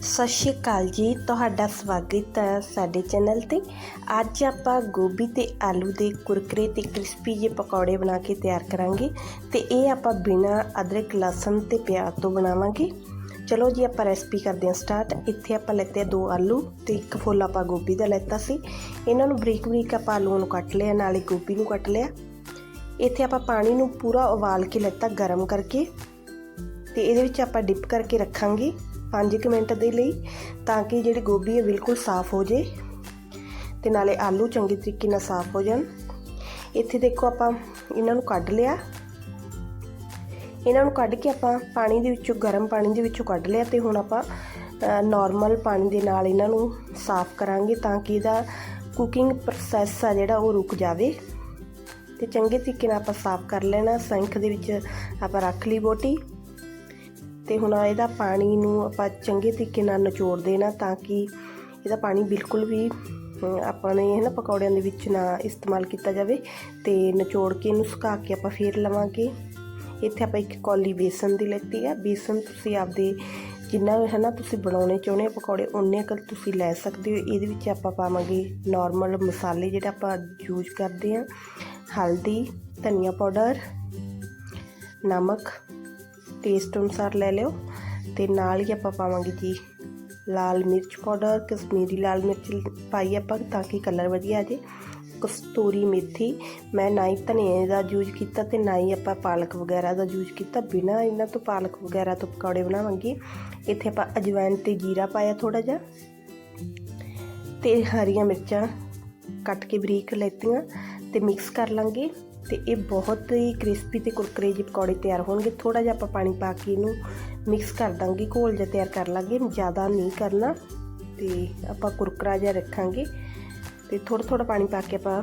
ਸਤਿ ਸ਼੍ਰੀ ਅਕਾਲ ਜੀ, ਤੁਹਾਡਾ ਸਵਾਗਤ ਹੈ ਸਾਡੇ ਚੈਨਲ ਤੇ। ਅੱਜ ਆਪਾਂ ਗੋਭੀ ਤੇ ਆਲੂ ਦੇ ਕੁਰਕਰੇ ਤੇ ਕ੍ਰਿਸਪੀ ਜਿਹੇ ਪਕੌੜੇ ਬਣਾ ਕੇ ਤਿਆਰ ਕਰਾਂਗੇ ਤੇ ਇਹ ਆਪਾਂ ਬਿਨਾ ਅਦਰਕ, ਲਸਣ ਤੇ ਪਿਆਜ਼ ਤੋਂ ਬਣਾਵਾਂਗੇ। ਚਲੋ ਜੀ, ਆਪਾਂ ਰੈਸਪੀ ਕਰਦੇ ਹਾਂ ਸਟਾਰਟ। ਇੱਥੇ ਆਪਾਂ ਲੈਤੇ ਦੋ ਆਲੂ ਤੇ ਇੱਕ ਫੁੱਲ ਆਪਾਂ ਗੋਭੀ ਦਾ ਲੈਤਾ ਸੀ। ਇਹਨਾਂ ਨੂੰ ਬਰੀਕ ਬਰੀਕ ਆਪਾਂ ਆਲੂਆਂ ਨੂੰ ਕੱਟ ਲਿਆ, ਨਾਲੇ ਗੋਭੀ ਨੂੰ ਕੱਟ ਲਿਆ। ਇੱਥੇ ਆਪਾਂ ਪਾਣੀ ਨੂੰ ਪੂਰਾ ਉਬਾਲ ਕੇ ਲੈਤਾ ਗਰਮ ਕਰਕੇ ਤੇ ਇਹਦੇ ਵਿੱਚ ਆਪਾਂ ਡਿਪ ਕਰਕੇ ਰੱਖਾਂਗੇ। 5 ਮਿੰਟ ਦੇ ਲਈ ਤਾਂ ਕਿ ਜਿਹੜੀ ਗੋਭੀ ਹੈ ਬਿਲਕੁਲ ਸਾਫ਼ ਹੋ ਜੇ ਤੇ ਨਾਲੇ ਆਲੂ ਚੰਗੇ ਤਰੀਕੇ ਨਾਲ ਸਾਫ਼ ਹੋ ਜਾਣ। ਇੱਥੇ ਦੇਖੋ ਆਪਾਂ ਇਹਨਾਂ ਨੂੰ ਕੱਢ ਲਿਆ। ਇਹਨਾਂ ਨੂੰ ਕੱਢ ਕੇ ਆਪਾਂ ਪਾਣੀ ਦੇ ਵਿੱਚੋਂ, ਗਰਮ ਪਾਣੀ ਦੇ ਵਿੱਚੋਂ ਕੱਢ ਲਿਆ ਤੇ ਹੁਣ ਆਪਾਂ ਨਾਰਮਲ ਪਾਣੀ ਦੇ ਨਾਲ ਇਹਨਾਂ ਨੂੰ ਸਾਫ਼ ਕਰਾਂਗੇ ਤਾਂ ਕਿ ਇਹਦਾ ਕੁਕਿੰਗ ਪ੍ਰੋਸੈਸ ਆ ਜਿਹੜਾ ਉਹ ਰੁਕ ਜਾਵੇ। ਤੇ ਚੰਗੇ ਤਰੀਕੇ ਨਾਲ ਆਪਾਂ ਸਾਫ਼ ਕਰ ਲੈਣਾ ਸਿੰਕ ਦੇ ਵਿੱਚ ਆਪਾਂ ਰੱਖ ਲਈ ਬੋਟੀ। ਤੇ ਹੁਣ ਇਹਦਾ ਪਾਣੀ ਨੂੰ ਆਪਾਂ ਚੰਗੇ ਤਰੀਕੇ ਨਾਲ ਨਿਚੋੜ ਦੇਣਾ ਤਾਂ ਕਿ ਇਹਦਾ ਪਾਣੀ ਬਿਲਕੁਲ ਵੀ ਆਪਾਂ ਨੇ ਇਹ ਨਾ ਪਕੌੜਿਆਂ ਦੇ ਵਿੱਚ ਨਾ ਇਸਤੇਮਾਲ ਕੀਤਾ ਜਾਵੇ ਤੇ ਨਿਚੋੜ ਕੇ ਇਹਨੂੰ ਸੁਕਾ ਕੇ ਆਪਾਂ ਫੇਰ ਲਵਾਂਗੇ। ਇੱਥੇ ਆਪਾਂ ਇੱਕ ਕੌਲੀ ਬੇਸਨ ਦੀ ਲੈਤੀ ਆ। ਬੇਸਨ ਤੁਸੀਂ ਆਪਦੇ ਜਿੰਨਾ ਹੈ ਨਾ ਤੁਸੀਂ ਬਣਾਉਣੇ ਚਾਹੁੰਦੇ ਹੋ ਪਕੌੜੇ ਉਨੇ ਕੁ ਤੁਸੀਂ ਲੈ ਸਕਦੇ ਹੋ। ਇਹਦੇ ਵਿੱਚ ਆਪਾਂ ਪਾਵਾਂਗੇ ਨਾਰਮਲ ਮਸਾਲੇ ਜਿਹੜੇ ਆਪਾਂ ਯੂਜ਼ ਕਰਦੇ ਆ। ਹਲਦੀ, ਧਨੀਆ ਪਾਊਡਰ, ਨਮਕ ਟੇਸਟ ਅਨੁਸਾਰ ਲੈ ਲਿਓ ਤੇ ਨਾਲ ਹੀ ਆਪਾਂ ਪਾਵਾਂਗੇ ਜੀ ਲਾਲ ਮਿਰਚ ਪਾਊਡਰ ਕਸ਼ਮੀਰੀ ਲਾਲ ਮਿਰਚ ਪਾਈ ਆਪਾਂ ਤਾਂ ਕਿ ਕਲਰ ਵਧੀਆ ਆ ਜੇ। ਕਸਤੂਰੀ ਮੇਥੀ, ਮੈਂ ਨਾ ਹੀ ਧਨੀਏ ਦਾ ਯੂਜ਼ ਕੀਤਾ ਤੇ ਨਾ ਹੀ ਆਪਾਂ ਪਾਲਕ ਵਗੈਰਾ ਦਾ ਯੂਜ਼ ਕੀਤਾ। ਬਿਨਾ ਇਹਨਾਂ ਤੋਂ ਪਾਲਕ ਵਗੈਰਾ ਤੋਂ ਪਕੌੜੇ ਬਣਾਵਾਂਗੇ। ਇੱਥੇ ਆਪਾਂ ਅਜਵਾਇਣ ਤੇ ਜੀਰਾ ਪਾਇਆ ਥੋੜਾ ਜਿਹਾ ਤੇ ਹਰੀਆਂ ਮਿਰਚਾਂ ਕੱਟ ਕੇ ਬਰੀਕ ਲੈਤੀਆਂ ਤੇ ਮਿਕਸ ਕਰ ਲਾਂਗੇ। ਤੇ ਇਹ ਬਹੁਤ ਹੀ ਕ੍ਰਿਸਪੀ ਤੇ ਕੁਰਕਰੇ ਜਿਹੇ ਪਕੌੜੇ ਤਿਆਰ ਹੋਣਗੇ। ਥੋੜਾ ਜਿਹਾ ਆਪਾਂ ਪਾਣੀ ਪਾ ਕੇ ਇਹਨੂੰ ਮਿਕਸ ਕਰ ਦਾਂਗੇ। ਘੋਲ ਜਿਹਾ ਤਿਆਰ ਕਰ ਲਾਂਗੇ। ਜ਼ਿਆਦਾ ਨਹੀਂ ਕਰਨਾ ਤੇ ਆਪਾਂ ਕੁਰਕਰਾ ਜਿਹਾ ਰੱਖਾਂਗੇ ਤੇ ਥੋੜਾ ਥੋੜਾ ਪਾਣੀ ਪਾ ਕੇ ਆਪਾਂ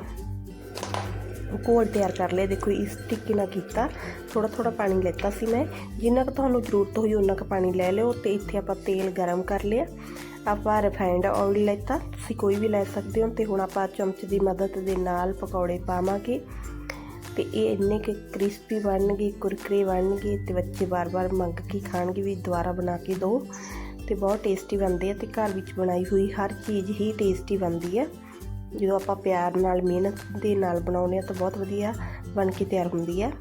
ਘੋਲ ਤਿਆਰ ਕਰ ਲਿਆ। ਦੇਖੋ ਇਸ ਤਰੀਕੇ ਨਾਲ ਕੀਤਾ। ਥੋੜਾ ਥੋੜਾ ਪਾਣੀ ਲੈਤਾ ਸੀ ਮੈਂ। ਜਿੰਨਾ ਕੁ ਤੁਹਾਨੂੰ ਜ਼ਰੂਰਤ ਹੋਈ ਉਹਨਾਂ ਕੁ ਪਾਣੀ ਲੈ ਲਿਓ ਤੇ ਇੱਥੇ ਆਪਾਂ ਤੇਲ ਗਰਮ ਕਰ ਲਿਆ। ਆਪਾਂ ਰਿਫਾਈਨਡ ਆਇਲ ਲੈਤਾ। ਤੁਸੀਂ ਕੋਈ ਵੀ ਲੈ ਸਕਦੇ ਹੋ ਤੇ ਹੁਣ ਆਪਾਂ ਚਮਚ ਦੀ ਮਦਦ ਦੇ ਨਾਲ ਪਕੌੜੇ ਪਾਵਾਂਗੇ। ਤੇ ਇਹ ਇੰਨੇ ਕਿ ਕ੍ਰਿਸਪੀ ਬਣਨਗੇ, ਕੁਰਕਰੇ ਬਣਨਗੇ ਤੇ ਬੱਚੇ ਬਾਰ-ਬਾਰ ਮੰਗ ਕੇ ਖਾਣਗੇ ਵੀ ਦੁਬਾਰਾ ਬਣਾ ਕੇ ਦਿਓ ਤੇ ਬਹੁਤ ਟੇਸਟੀ ਬਣਦੇ ਆ ਤੇ ਘਰ ਵਿੱਚ ਬਣਾਈ ਹੋਈ ਹਰ ਚੀਜ਼ ਹੀ ਟੇਸਟੀ ਬਣਦੀ ਹੈ ਜਦੋਂ ਆਪਾਂ ਪਿਆਰ ਨਾਲ, ਮਿਹਨਤ ਦੇ ਨਾਲ ਬਣਾਉਂਦੇ ਆ ਤਾਂ ਬਹੁਤ ਵਧੀਆ ਬਣ ਕੇ ਤਿਆਰ ਹੁੰਦੀ ਹੈ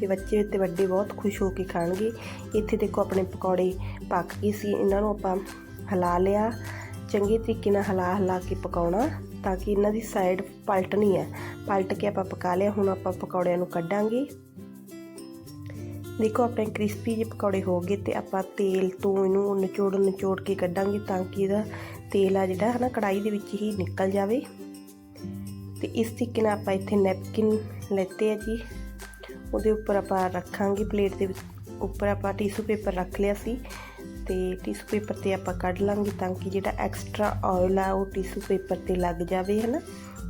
ਤੇ ਬੱਚੇ ਤੇ ਵੱਡੇ ਬਹੁਤ ਖੁਸ਼ ਹੋ ਕੇ ਖਾਣਗੇ। ਇੱਥੇ ਦੇਖੋ ਆਪਣੇ ਪਕੌੜੇ ਪੱਕ ਗਏ ਸੀ, ਇਹਨਾਂ ਨੂੰ ਆਪਾਂ ਹਿਲਾ ਲਿਆ ਚੰਗੇ ਤਰੀਕੇ ਨਾਲ ਹਿਲਾ ਹਲਾ ਕੇ ਪਕਾਉਣਾ ਤਾਂ ਕਿ ਇਹਨਾਂ ਦੀ ਸਾਈਡ ਪਲਟਣੀ ਹੈ। ਪਲਟ ਕੇ ਆਪਾਂ ਪਕਾ ਲਿਆ। ਹੁਣ ਆਪਾਂ ਪਕੌੜਿਆਂ ਨੂੰ ਕੱਢਾਂਗੇ। ਦੇਖੋ, ਆਪਣੇ ਕ੍ਰਿਸਪੀ ਜਿਹੇ ਪਕੌੜੇ ਹੋ ਗਏ ਤੇ ਆਪਾਂ ਤੇਲ ਤੋਂ ਇਹਨੂੰ ਨਿਚੋੜ ਨਿਚੋੜ ਕੇ ਕੱਢਾਂਗੇ ਤਾਂ ਕਿ ਇਹਦਾ ਤੇਲ ਆ ਜਿਹੜਾ ਹੈ ਨਾ ਕੜਾਈ ਦੇ ਵਿੱਚ ਹੀ ਨਿਕਲ ਜਾਵੇ। ਤੇ ਇਸ ਤਰੀਕੇ ਨਾਲ ਆਪਾਂ ਇੱਥੇ ਨੈਪਕਿਨ ਲੈਤੇ ਆ ਜੀ। ਉਹਦੇ ਉੱਪਰ ਆਪਾਂ ਰੱਖਾਂਗੇ। ਪਲੇਟ ਦੇ ਵਿੱਚ ਉੱਪਰ ਆਪਾਂ ਟਿਸ਼ੂ ਪੇਪਰ ਰੱਖ ਲਿਆ ਸੀ। ਤੇ ਟਿਸ਼ੂ ਪੇਪਰ ਤੇ ਆਪਾਂ ਕੱਢ ਲਾਂਗੇ ਤਾਂ ਕਿ ਜਿਹੜਾ ਐਕਸਟਰਾ ਆਇਲ ਆ ਉਹ ਟਿਸ਼ੂ ਪੇਪਰ ਤੇ ਲੱਗ ਜਾਵੇ ਹੈ ਨਾ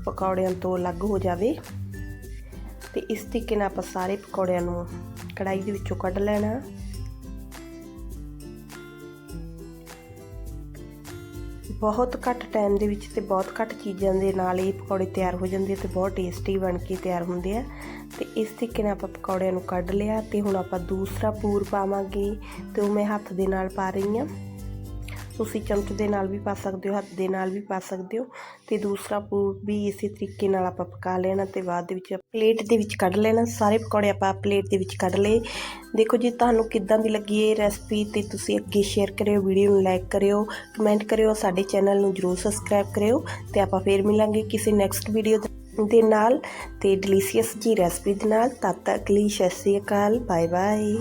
ਪਕੌੜਿਆਂ ਤੋਂ ਅਲੱਗ ਹੋ ਜਾਵੇ। ਤੇ ਇਸ ਤਰੀਕੇ ਨਾਲ ਆਪਾਂ ਸਾਰੇ ਪਕੌੜਿਆਂ ਨੂੰ ਕੜਾਈ ਦੇ ਵਿੱਚੋਂ ਕੱਢ ਲੈਣਾ। ਬਹੁਤ ਘੱਟ ਟਾਈਮ ਦੇ ਵਿੱਚ ਤੇ ਬਹੁਤ ਘੱਟ ਚੀਜ਼ਾਂ ਦੇ ਨਾਲ ਇਹ ਪਕੌੜੇ ਤਿਆਰ ਹੋ ਜਾਂਦੇ ਤੇ ਬਹੁਤ ਟੇਸਟੀ ਬਣ ਕੇ ਤਿਆਰ ਹੁੰਦੇ ਆ। ਤੇ ਇਸ ਤਰੀਕੇ ਨਾਲ ਆਪਾਂ ਪਕੌੜਿਆਂ ਨੂੰ ਕੱਢ ਲਿਆ ਤੇ ਹੁਣ ਆਪਾਂ ਦੂਸਰਾ ਪੂਰ ਪਾਵਾਂਗੇ ਤੇ ਉਹ ਮੈਂ ਹੱਥ ਦੇ ਨਾਲ ਪਾ ਰਹੀ ਹਾਂ। ਤੁਸੀਂ ਚਮਚ ਦੇ ਨਾਲ ਵੀ ਪਾ ਸਕਦੇ ਹੋ, ਹੱਥ ਦੇ ਨਾਲ ਵੀ ਪਾ ਸਕਦੇ ਹੋ ਤੇ ਦੂਸਰਾ ਪੂਰ ਵੀ ਇਸੇ ਤਰੀਕੇ ਨਾਲ ਆਪਾਂ ਪਕਾ ਲੈਣਾ ਤੇ ਬਾਅਦ ਦੇ ਵਿੱਚ ਪਲੇਟ ਦੇ ਵਿੱਚ ਕੱਢ ਲੈਣਾ, ਸਾਰੇ ਪਕੌੜੇ ਆਪਾਂ ਪਲੇਟ ਦੇ ਵਿੱਚ ਕੱਢ ਲਏ। ਦੇਖੋ ਜੀ, ਤੁਹਾਨੂੰ ਕਿੱਦਾਂ ਦੀ ਲੱਗੀ ਇਹ ਰੈਸਪੀ ਤੇ ਤੁਸੀਂ ਅੱਗੇ ਸ਼ੇਅਰ ਕਰਿਓ ਵੀਡੀਓ ਨੂੰ ਲਾਈਕ ਕਰਿਓ ਕਮੈਂਟ ਕਰਿਓ, ਸਾਡੇ ਚੈਨਲ ਨੂੰ ਜਰੂਰ ਸਬਸਕ੍ਰਾਈਬ ਕਰਿਓ ਤੇ ਆਪਾਂ ਫੇਰ ਮਿਲਾਂਗੇ ਕਿਸੇ ਨੈਕਸਟ ਵੀਡੀਓ ਦੇ ਨਾਲ ਤੇ ਡਿਲੀਸ਼ੀਅਸ ਜੀ ਰੈਸਪੀ ਦੇ ਨਾਲ। ਤਦ ਤੱਕ ਲਈ ਸਤਿ ਸ਼੍ਰੀ ਅਕਾਲ ਬਾਏ ਬਾਏ